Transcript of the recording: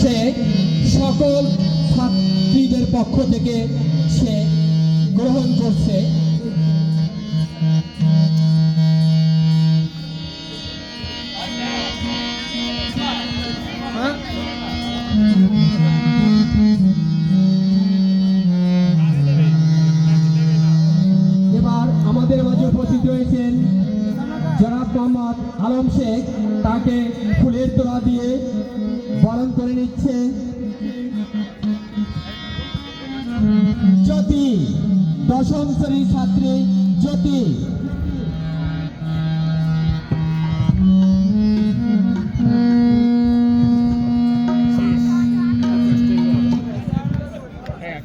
সে সকল ছাত্রীদের পক্ষ থেকে সে গ্রহণ করছে। এবার আমাদের মাঝে উপস্থিত জনাব মোহাম্মদ আলম শেখ তাকে ফুলের তোলা দিয়ে বরণ করে নিচ্ছে। জ্যোতি, দশম শ্রেণির ছাত্রী জ্যোতি। হ্যাঁ,